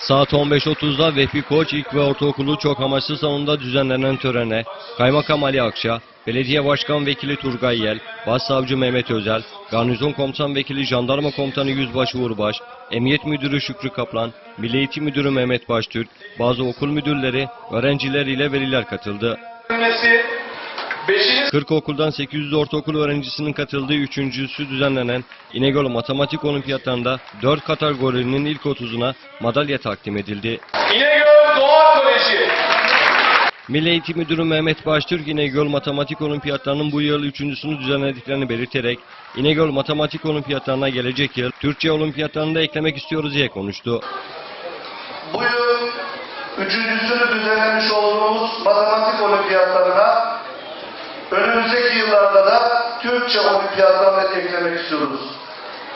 Saat 15.30'da Vehbi Koç İlk ve Ortaokulu çok amaçlı salonunda düzenlenen törene Kaymakam Ali Akça, Belediye Başkan Vekili Turgay Yel, Başsavcı Mehmet Özel, Garnizon Komutan Vekili Jandarma Komutanı Yüzbaşı Uğurbaş, Emniyet Müdürü Şükrü Kaplan, Milli Eğitim Müdürü Mehmet Baştürk, bazı okul müdürleri, öğrenciler ile veliler katıldı. Verilmesi 5. 40 okuldan 800 ortaokul öğrencisinin katıldığı üçüncüsü düzenlenen İnegöl Matematik Olimpiyatlarında 4 kategorinin ilk 30'una madalya takdim edildi. İnegöl Doğa Koleji. Milli Eğitim Müdürü Mehmet Baştürk İnegöl Matematik Olimpiyatlarının bu yıl üçüncüsünü düzenlediklerini belirterek İnegöl Matematik Olimpiyatlarına gelecek yıl Türkçe Olimpiyatlarını da eklemek istiyoruz diye konuştu. Bu yıl üçüncüsünü düzenlemiş olduğumuz matematik olimpiyatlarına önümüzdeki yıllarda da Türkçe olimpiyatlarını eklemek istiyoruz.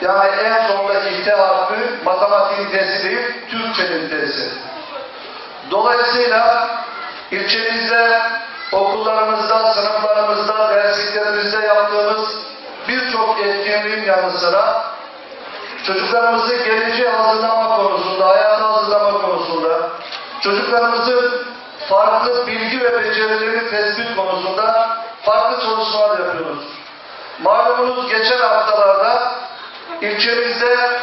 Yani en sondaki T harfi matematiğin T'si değil, Türkçenin T'si. Dolayısıyla ilçemizde, okullarımızda, sınıflarımızda, dersliklerimizde yaptığımız birçok etkinliğin yanı sıra çocuklarımızı geleceğe hazırlama konusunda, hayata hazırlama konusunda, çocuklarımızın farklı bilgi ve becerileri tespit konusunda farklı çalışmalar yapıyoruz. Malumunuz geçen haftalarda ilçemizde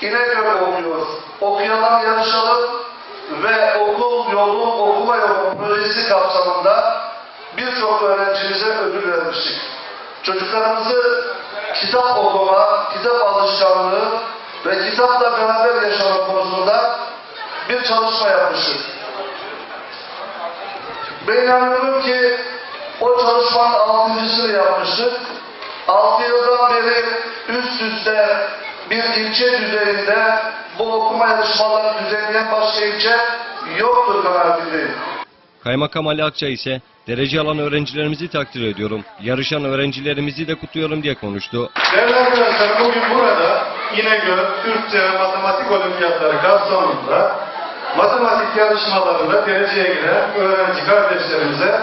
İnegöl okuyor. Okuyalım, yarışalım ve okul yolu, okuma yolu projesi kapsamında birçok öğrencimize ödül vermiştik. Çocuklarımızı kitap okuma, kitap alışkanlığı ve kitapla beraber yaşama konusunda bir çalışma yapmıştık. Ben inanıyorum ki o çalışmanın altıncısını yapmıştık. Altı yıldan beri üst üste bir ilçe düzeyinde bu okuma yarışmalarını düzenleyen başka ilçe yoktur kanaatindeyim. Kaymakam Ali Akça ise derece alan öğrencilerimizi takdir ediyorum. Yarışan öğrencilerimizi de kutluyorum diye konuştu. Değerli arkadaşlar bugün burada İnegöl Türkçe ve Matematik Olimpiyatları kapsamında matematik yarışmalarında dereceye giren öğrenci kardeşlerimize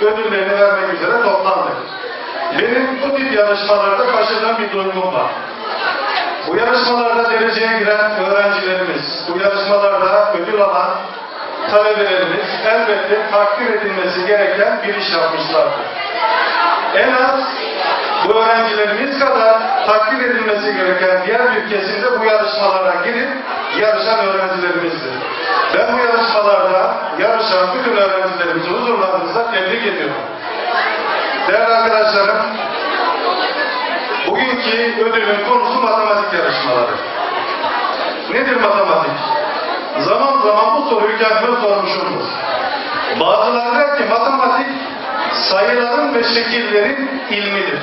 ödüllerini vermek üzere toplandık. Benim bu tip yarışmalarda taşıdığım bir duygum var. Bu yarışmalarda dereceye giren öğrencilerimiz, bu yarışmalarda ödül alan talebelerimiz elbette takdir edilmesi gereken bir iş yapmışlardır. En az bu öğrencilerimiz kadar takdir edilmesi gereken diğer bir kesimde bu yarışmalara girip yarışan öğrencilerimizdir. Ben bu yarışan bütün öğrencilerimizi huzurlarınızda tebrik ediyorum. Değerli arkadaşlarım, bugünkü ödülün konusu matematik yarışmaları. Nedir matematik? Zaman zaman bu soruyu kendime sormuşumdur. Bazıları der ki matematik sayıların ve şekillerin ilmidir.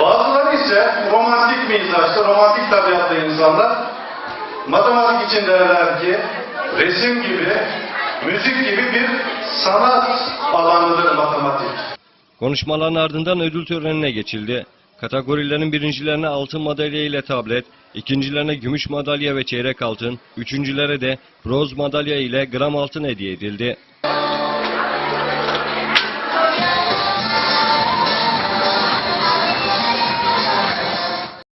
Bazıları ise romantik mizaçlı, romantik tabiatlı insanlar matematik için derler ki resim gibi, müzik gibi bir sanat alanıdır matematik. Konuşmaların ardından ödül törenine geçildi. Kategorilerin birincilerine altın madalya ile tablet, ikincilerine gümüş madalya ve çeyrek altın, üçüncülere de bronz madalya ile gram altın hediye edildi.